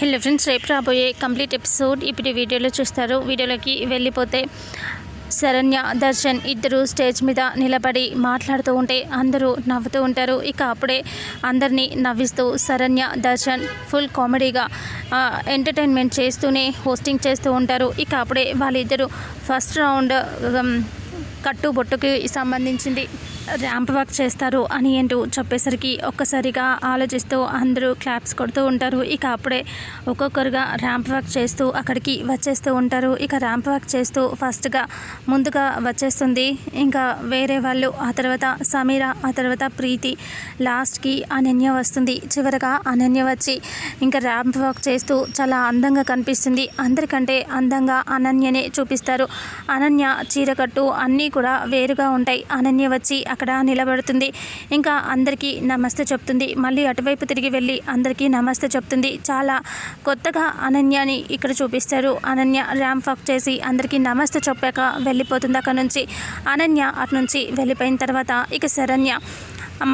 Hello friends రేపు రాబోయే complete episode ఇప్పుడు వీడియోలో చూస్తారు. వీడియోలోకి వెళ్ళిపోతే శరణ్య దర్శన్ ఇద్దరు స్టేజ్ మీద నిలబడి మాట్లాడుతూ ఉంటే అందరూ నవ్వుతూ ఉంటారు. ఇక అప్పుడే అందరినీ నవ్విస్తూ శరణ్య దర్శన్ ఫుల్ కామెడీగా ఎంటర్టైన్మెంట్ చేస్తూనే హోస్టింగ్ చేస్తూ ఉంటారు. ఇక అప్పుడే వాళ్ళిద్దరూ ఫస్ట్ రౌండ్ కట్టు బొట్టుకి సంబంధించింది. ర్యాంప్ వర్క్ చేస్తారు అని అంటూ చెప్పేసరికి ఒక్కసారిగా ఆలోచిస్తూ అందరూ క్లాప్స్ కొడుతూ ఉంటారు. ఇక అప్పుడే ఒక్కొక్కరుగా ర్యాంప్ వర్క్ చేస్తూ అక్కడికి వచ్చేస్తూ ఉంటారు. ఇక ర్యాంప్ వర్క్ చేస్తూ ఫస్ట్గా ముందుగా వచ్చేస్తుంది. ఇంకా వేరే వాళ్ళు ఆ తర్వాత సమీర ఆ తర్వాత ప్రీతి లాస్ట్కి అనన్య వస్తుంది. చివరగా అనన్య వచ్చి ఇంకా ర్యాంప్ వర్క్ చేస్తూ చాలా అందంగా కనిపిస్తుంది. అందరికంటే అందంగా అనన్యనే చూపిస్తారు. అనన్య చీరకట్టు అన్నీ కూడా వేరుగా ఉంటాయి. అనన్య వచ్చి అక్కడ నిలబడుతుంది. ఇంకా అందరికీ నమస్తే చెప్తుంది. మళ్ళీ అటువైపు తిరిగి వెళ్ళి అందరికీ నమస్తే చెప్తుంది. చాలా కొత్తగా అనన్యని ఇక్కడ చూపిస్తారు. అనన్య ర్యాంప్ వాక్ చేసి అందరికీ నమస్తే చెప్పాక వెళ్ళిపోతుంది అక్కడ నుంచి. అనన్య అటు నుంచి వెళ్ళిపోయిన తర్వాత ఇక శరణ్య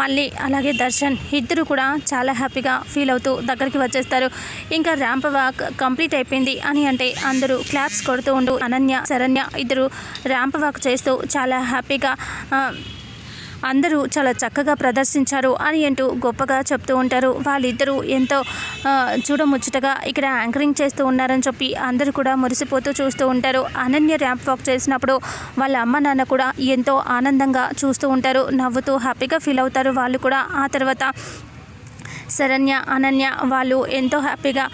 మళ్ళీ అలాగే దర్శన్ ఇద్దరు కూడా చాలా హ్యాపీగా ఫీల్ అవుతూ దగ్గరికి వచ్చేస్తారు. ఇంకా ర్యాంప్ వాక్ కంప్లీట్ అయిపోయింది అని అంటే అందరూ క్లాప్స్ కొడుతూ ఉండు అనన్య శరణ్య ఇద్దరు ర్యాంప్ వాక్ చేస్తూ చాలా హ్యాపీగా అందరూ చాలా చక్కగా ప్రదర్శించారు అని అంటూ గొప్పగా చెప్తూ ఉంటారు. వాళ్ళిద్దరూ ఎంతో చూడముచ్చటగా ఇక్కడ యాంకరింగ్ చేస్తూ ఉన్నారని చెప్పి అందరూ కూడా మురిసిపోతూ చూస్తూ ఉంటారు. అనన్య ర్యాంప్ వాక్ చేసినప్పుడు వాళ్ళ అమ్మ నాన్న కూడా ఎంతో ఆనందంగా చూస్తూ ఉంటారు. నవ్వుతూ హ్యాపీగా ఫీల్ అవుతారు వాళ్ళు కూడా. ఆ తర్వాత శరణ్య అనన్య వాళ్ళు ఎంతో హ్యాపీగా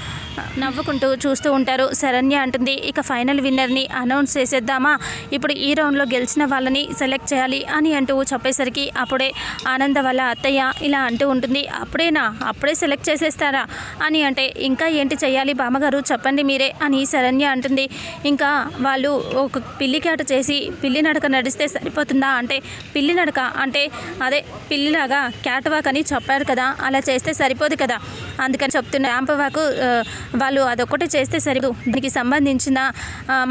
నవ్వుకుంటూ చూస్తూ ఉంటారు. శరణ్య అంటుంది ఇక ఫైనల్ విన్నర్ని అనౌన్స్ చేసేద్దామా? ఇప్పుడు ఈ రౌండ్లో గెలిచిన వాళ్ళని సెలెక్ట్ చేయాలి అని అంటూ చెప్పేసరికి అప్పుడే ఆనంద వాళ్ళ అత్తయ్య ఇలా అంటూ ఉంటుంది అప్పుడేనా? అప్పుడే సెలెక్ట్ చేసేస్తారా? అని అంటే ఇంకా ఏంటి చేయాలి బామ్మగారు? చెప్పండి మీరే అని శరణ్య అంటుంది ఇంకా వాళ్ళు ఒక పిల్లి కేట చేసి పిల్లి నడక నడిస్తే సరిపోతుందా? అంటే పిల్లి నడక? అంటే అదే పిల్లిలాగా క్యాట్ వాక్ అని చెప్పారు కదా అలా చేస్తే సరిపోదు కదా అందుకని చెప్తున్న ర్యాంప్ వాక్ వాళ్ళు అదొకటి చేస్తే సరిపోదు. దీనికి సంబంధించిన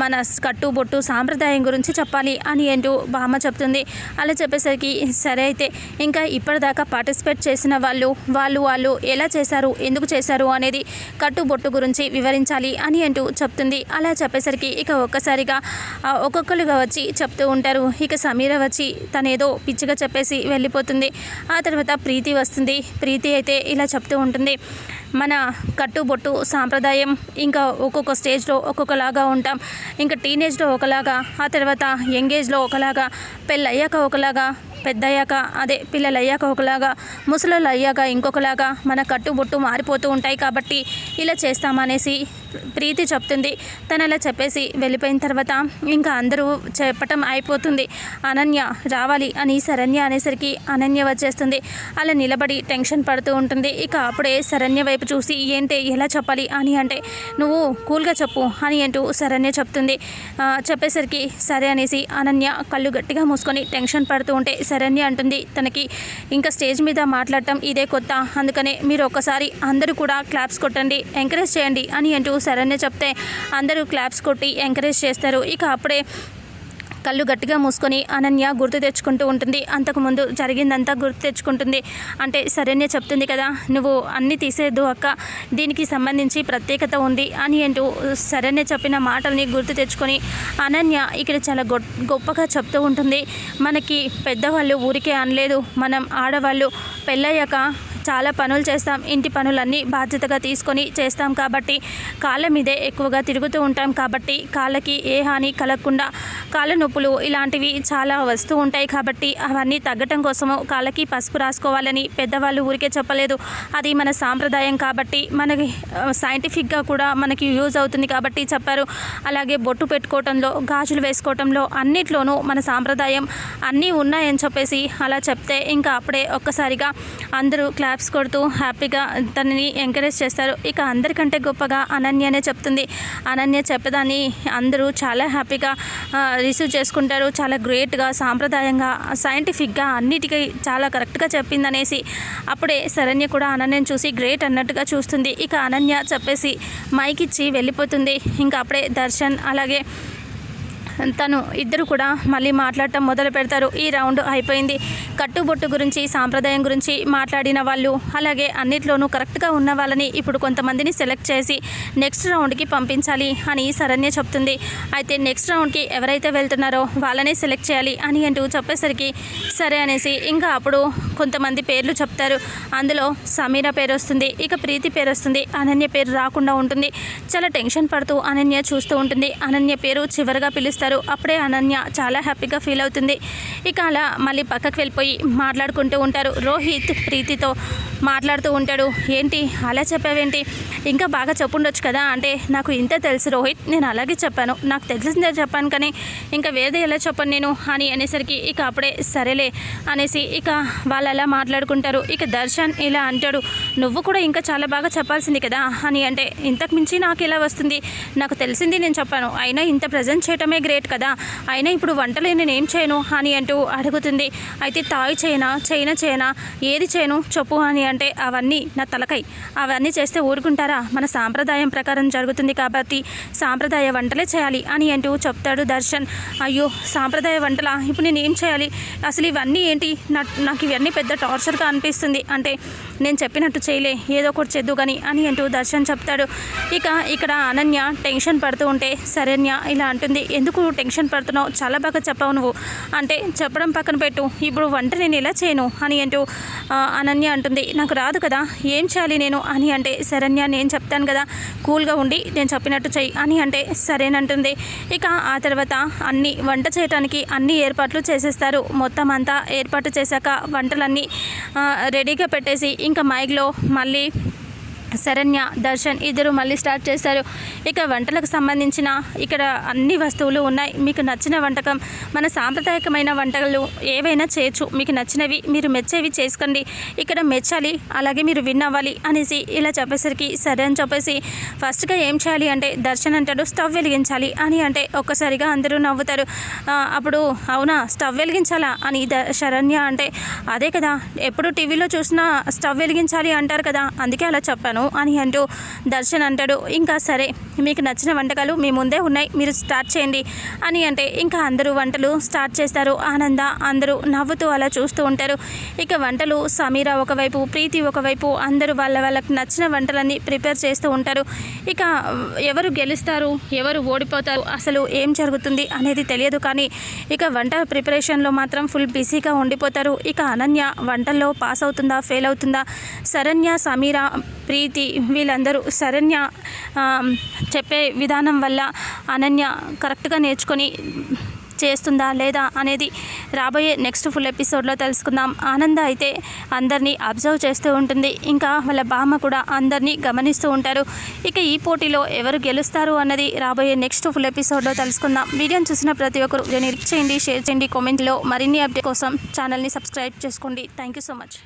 మన కట్టు బొట్టు సాంప్రదాయం గురించి చెప్పాలి అని ఏంటో బామ్మ చెప్తుంది. అలా చెప్పేసరికి సరే అయితే ఇంకా ఇప్పటిదాకా పార్టిసిపేట్ చేసిన వాళ్ళు వాళ్ళు వాళ్ళు ఎలా చేశారు ఎందుకు చేశారు అనేది కట్టు బొట్టు గురించి వివరించాలి అని అంటూ చెప్తుంది. అలా చెప్పేసరికి ఇక ఒక్కసారిగా ఒక్కొక్కరుగా వచ్చి చెప్తూ ఉంటారు. ఇక సమీర వచ్చి తనేదో పిచ్చిగా చెప్పేసి వెళ్ళిపోతుంది. ఆ తర్వాత ప్రీతి వస్తుంది. ప్రీతి అయితే ఇలా చెప్తూ ఉంటుంది. మన కట్టుబొట్టు సాంప్రదాయం ఇంకా ఒక్కొక్క స్టేజ్లో ఒక్కొక్కలాగా ఉంటాం. ఇంకా టీనేజ్లో ఒకలాగా ఆ తర్వాత యంగేజ్లో ఒకలాగా పెళ్ళయ్యాక ఒకలాగా పెద్దయ్యాక అదే పిల్లలు అయ్యాక ఒకలాగా ముసలు అయ్యాక ఇంకొకలాగా మన కట్టుబొట్టు మారిపోతూ ఉంటాయి కాబట్టి ఇలా చేస్తామనేసి ప్రీతి చెప్తుంది. తను అలా చెప్పేసి వెళ్ళిపోయిన తర్వాత ఇంకా అందరూ చెప్పటం అయిపోతుంది. అనన్య రావాలి అని శరణ్య అనేసరికి అనన్య వచ్చేస్తుంది. అలా నిలబడి టెన్షన్ పడుతూ ఉంటుంది. ఇక అప్పుడే శరణ్య వైపు చూసి ఏంటి ఎలా చెప్పాలి అని అంటే నువ్వు కూల్గా చెప్పు అని అంటూ శరణ్య చెప్తుంది. చెప్పేసరికి సరే అనేసి అనన్య కళ్ళు గట్టిగా మూసుకొని టెన్షన్ పడుతూ ఉంటే శరణ్య అంటుంది తనకి ఇంకా స్టేజ్ మీద మాట్లాడటం ఇదే కొత్త. అందుకనే మీరు ఒక్కసారి అందరూ కూడా క్లాప్స్ కొట్టండి ఎంకరేజ్ చేయండి అని అంటూ సరేనే చెప్తే అందరూ క్లాప్స్ కొట్టి ఎంకరేజ్ చేస్తారు. ఇక అప్పుడే కళ్ళు గట్టిగా మూసుకొని అనన్య గుర్తు తెచ్చుకుంటూ ఉంటుంది. అంతకుముందు జరిగిందంతా గుర్తు తెచ్చుకుంటుంది. అంటే సరేనే చెప్తుంది కదా నువ్వు అన్నీ తీసేద్దు అక్క దీనికి సంబంధించి ప్రత్యేకత ఉంది అని అంటూ సరేనే చెప్పిన మాటల్ని గుర్తు తెచ్చుకొని అనన్య ఇక్కడ చాలా గొప్పగా చెప్తూ ఉంటుంది. మనకి పెద్దవాళ్ళు ఊరికే అనలేదు మనం ఆడవాళ్ళు పెళ్ళయ్యాక చాలా పనులు చేస్తాం. ఇంటి పనులన్నీ బాధ్యతగా తీసుకొని చేస్తాం కాబట్టి కాళ్ళ మీదే ఎక్కువగా తిరుగుతూ ఉంటాం కాబట్టి కాళ్ళకి ఏ హాని కలగకుండా కాళ్ళ నొప్పులు ఇలాంటివి చాలా వస్తూ ఉంటాయి కాబట్టి అవన్నీ తగ్గటం కోసము కాళ్ళకి పసుపు రాసుకోవాలని పెద్దవాళ్ళు ఊరికే చెప్పలేదు. అది మన సాంప్రదాయం కాబట్టి మనకి సైంటిఫిక్గా కూడా మనకి యూజ్ అవుతుంది కాబట్టి చెప్పారు. అలాగే బొట్టు పెట్టుకోవటంలో గాజులు వేసుకోవటంలో అన్నిట్లోనూ మన సాంప్రదాయం అన్నీ ఉన్నాయని చెప్పేసి అలా చెప్తే ఇంకా అప్పుడే ఒక్కసారిగా అందరూ క్లాప్స్ కొడుతూ హ్యాపీగా తనని ఎంకరేజ్ చేస్తారు. ఇక అందరికంటే గొప్పగా అనన్యనే చెప్తుంది. అనన్య చెప్పదాన్ని అందరూ చాలా హ్యాపీగా రిసీవ్ చేసుకుంటారు. చాలా గ్రేట్గా సాంప్రదాయంగా సైంటిఫిక్గా అన్నిటికీ చాలా కరెక్ట్గా చెప్పిందనేసి అప్పుడే శరణ్య కూడా అనన్యను చూసి గ్రేట్ అన్నట్టుగా చూస్తుంది. ఇక అనన్య చెప్పేసి మైక్ ఇచ్చి వెళ్ళిపోతుంది. ఇంకా అప్పుడే దర్శన్ అలాగే తను ఇద్దరు కూడా మళ్ళీ మాట్లాడటం మొదలు పెడతారు. ఈ రౌండ్ అయిపోయింది. కట్టుబొట్టు గురించి సాంప్రదాయం గురించి మాట్లాడిన వాళ్ళు అలాగే అన్నిట్లోనూ కరెక్ట్గా ఉన్న వాళ్ళని ఇప్పుడు కొంతమందిని సెలెక్ట్ చేసి నెక్స్ట్ రౌండ్కి పంపించాలి అని శరణ్య చెప్తుంది. అయితే నెక్స్ట్ రౌండ్కి ఎవరైతే వెళ్తున్నారో వాళ్ళనే సెలెక్ట్ చేయాలి అని అంటూ చెప్పేసరికి సరే అనేసి ఇంకా అప్పుడు కొంతమంది పేర్లు చెప్తారు. అందులో సమీర పేరు వస్తుంది ఇక ప్రీతి పేరు వస్తుంది అనన్య పేరు రాకుండా ఉంటుంది. చాలా టెన్షన్ పడుతూ అనన్య చూస్తూ ఉంటుంది. అనన్య పేరు చివరిగా పిలుస్తారు. అప్పుడే అనన్య చాలా హ్యాపీగా ఫీల్ అవుతుంది. ఇక అలా మళ్ళీ పక్కకు వెళ్ళిపోయి మాట్లాడుకుంటూ ఉంటారు. రోహిత్ ప్రీతితో మాట్లాడుతూ ఉంటాడు. ఏంటి? అలా చెప్పావేంటి? ఇంకా బాగా చెప్పుండొచ్చు కదా? అంటే నాకు ఇంత తెలుసు రోహిత్. నేను అలాగే చెప్పాను. నాకు తెలిసిందే చెప్పాను కానీ ఇంకా వేరే ఎలా చెప్పాను నేను? అని అనేసరికి ఇక అప్పుడే సరేలే అనేసి ఇక వాళ్ళు అలా మాట్లాడుకుంటారు. ఇక దర్శన్ ఇలా అంటాడు. నువ్వు కూడా ఇంకా చాలా బాగా చెప్పాల్సింది కదా అని అంటే ఇంతకు మించి నాకు ఇలా వస్తుంది? నాకు తెలిసింది నేను చెప్పాను అయినా ఇంత ప్రజెంట్ చేయటమే గ్రేట్ కదా అయినా ఇప్పుడు వంటలు నేను ఏం చేయను? అని అంటూ అడుగుతుంది. అయితే తాయి చేయనా చైనా చేయనా ఏది చేయను చెప్పు అని అంటే అవన్నీ నా తలకై. అవన్నీ చేస్తే ఊరుకుంటారా? మన సాంప్రదాయం ప్రకారం జరుగుతుంది కాబట్టి సాంప్రదాయ వంటలే చేయాలి అని అంటూ చెప్తాడు దర్శన్. అయ్యో సాంప్రదాయ వంటలా? ఇప్పుడు నేను ఏం చేయాలి? అసలు ఇవన్నీ ఏంటి? నా నాకు ఇవన్నీ పెద్ద టార్చర్గా అనిపిస్తుంది. అంటే నేను చెప్పినట్టు చేయలే ఏదో ఒకటి చేద్దు కానీ అని అంటూ దర్శన్ చెప్తాడు. ఇక ఇక్కడ అనన్య టెన్షన్ పడుతూ ఉంటే శరణ్య ఇలా అంటుంది. ఎందుకు టెన్షన్ పడుతున్నావు? చాలా బాగా చెప్పావు నువ్వు. అంటే చెప్పడం పక్కన పెట్టు. ఇప్పుడు వంట నేను ఎలా చేయను? అని అంటూ అనన్య అంటుంది. నాకు రాదు కదా. ఏం చేయాలి నేను? అని అంటే శరణ్య నేను చెప్తాను కదా. కూల్గా ఉండి నేను చెప్పినట్టు చెయ్యి. అని అంటే సరేనంటుంది ఇక ఆ తర్వాత అన్ని వంట చేయడానికి అన్ని ఏర్పాట్లు చేసేస్తారు. మొత్తం అంతా ఏర్పాటు చేశాక వంటలన్నీ రెడీగా పెట్టేసి ఇంకా మైక్లో మళ్ళీ శరణ్య దర్శన్ ఇద్దరు మళ్ళీ స్టార్ట్ చేశారు. ఇక వంటలకు సంబంధించిన ఇక్కడ అన్ని వస్తువులు ఉన్నాయి. మీకు నచ్చిన వంటకం మన సాంప్రదాయకమైన వంటలు ఏవైనా చేయొచ్చు. మీకు నచ్చినవి మీరు మెచ్చేవి చేసుకోండి. ఇక్కడ మెచ్చాలి అలాగే మీరు విన్ అవ్వాలి అనేసి ఇలా చెప్పేసరికి సరే అని చెప్పేసి ఫస్ట్గా ఏం చేయాలి అంటే దర్శన్ అంటాడు స్టవ్ వెలిగించాలి అని అంటే ఒక్కసారిగా అందరూ నవ్వుతారు. అప్పుడు అవునా స్టవ్ వెలిగించాలా? అని ద శరణ్య అంటే అదే కదా ఎప్పుడు టీవీలో చూసినా స్టవ్ వెలిగించాలి అంటారు కదా అందుకే అలా చెప్పాను. అని అంటూ దర్శన్ అంటాడు. ఇంకా సరే మీకు నచ్చిన వంటకాలు మీ ముందే ఉన్నాయి మీరు స్టార్ట్ చేయండి అని అంటే ఇంకా అందరూ వంటలు స్టార్ట్ చేస్తారు. ఆనంద అందరూ నవ్వుతూ అలా చూస్తూ ఉంటారు. ఇక వంటలు సమీర ఒకవైపు ప్రీతి ఒకవైపు అందరూ వాళ్ళ వాళ్ళకి నచ్చిన వంటలన్నీ ప్రిపేర్ చేస్తూ ఉంటారు. ఇక ఎవరు గెలుస్తారు ఎవరు ఓడిపోతారు అసలు ఏం జరుగుతుంది అనేది తెలియదు కానీ ఇక వంట ప్రిపరేషన్లో మాత్రం ఫుల్ బిజీగా ఉండిపోతారు. ఇక అనన్య వంటల్లో పాస్ అవుతుందా ఫెయిల్ అవుతుందా? శరణ్య సమీర ప్రీతి వీళ్ళందరూ శరణ్య చెప్పే విధానం వల్ల అనన్య కరెక్ట్గా నేర్చుకొని చేస్తుందా లేదా అనేది రాబోయే నెక్స్ట్ ఫుల్ ఎపిసోడ్లో తెలుసుకుందాం. ఆనంద అయితే అందరినీ అబ్జర్వ్ చేస్తూ ఉంటుంది. ఇంకా వాళ్ళ బామ్మ కూడా అందరినీ గమనిస్తూ ఉంటారు. ఇక ఈ పోటీలో ఎవరు గెలుస్తారు అన్నది రాబోయే నెక్స్ట్ ఫుల్ ఎపిసోడ్లో తెలుసుకుందాం. వీడియోని చూసిన ప్రతి ఒక్కరు నేను లైక్ చేయండి షేర్ చేయండి కామెంట్లో మరిన్ని అప్డేట్ కోసం ఛానల్ని సబ్స్క్రైబ్ చేసుకోండి. Thank you so much.